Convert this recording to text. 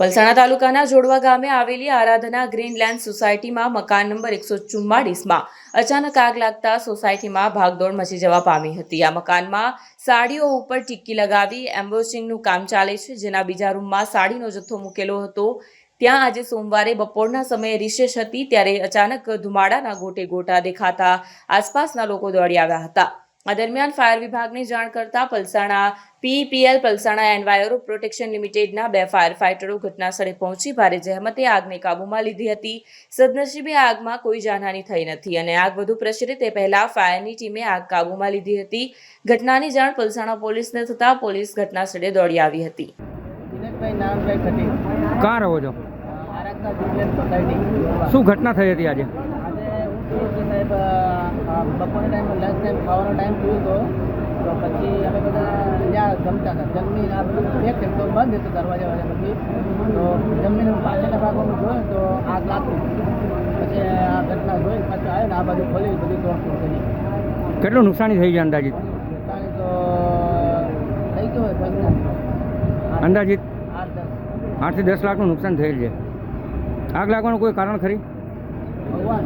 પલસાણા તાલુકાના જોડવા ગામે આવેલી આરાધના ગ્રીનલેન્ડ સોસાયટીમાં મકાન નંબર એકસો ચુમ્માળીસમાં અચાનક આગ લાગતા સોસાયટીમાં ભાગદોડ મચી જવા પામી હતી. આ મકાનમાં સાડીઓ ઉપર ટિક્કી લગાવી એમ્બોસિંગનું કામ ચાલે છે. જેના બીજા રૂમમાં સાડીનો જથ્થો મૂકેલો હતો. ત્યાં આજે સોમવારે બપોરના સમયે રિસેસ હતી, ત્યારે અચાનક ધુમાડાના ગોટે ગોટા દેખાતા આસપાસના લોકો દોડી આવ્યા હતા. આ દરમિયાન ફાયર વિભાગની જાણ કરતા Palsana PPL Palsana enviro protection લિમિટેડના બે ફાયર ફાઇટરો ઘટનાસ્થળે પહોંચી ભારે જહેમતે આગને કાબૂમાં લીધી હતી. સદનસીબે આગમાં કોઈ જાનહાની થઈ નથી અને આગ વધુ પ્રસરે તે પહેલા ફાયરની ટીમે આગ કાબૂમાં લીધી હતી. ઘટનાની જાણ પલસાણા પોલીસને થતાં પોલીસ ઘટનાસ્થળે દોડી આવી હતી. ક્યાં રહો છો? શું ઘટના થઈ હતી આજે? બપોરના ટાઈમ લંચ ટાઈમ ખાવાનો ટાઈમ થયો હતો તો પછી અમે બધા ત્યાં જમતા હતા. જમીન આ બધું એક તો બંધ હતું દરવાજા વાજા પછી. તો જમીન પાછળના ભાગમાં જોયું તો આગ લાગતી પછી આ ઘટના જોઈ પાછું આવ્યો ને આ બાજુ ખોલી બધી તોડફોડ કરી. કેટલું નુકસાની થઈ છે અંદાજિત? નુકસાની તો થઈ ગયું હોય અંદાજિત? આઠ દસ. આઠથી દસ લાખનું નુકસાન થયેલ છે. આગ લાગવાનું કોઈ કારણ ખરી? ભગવાન.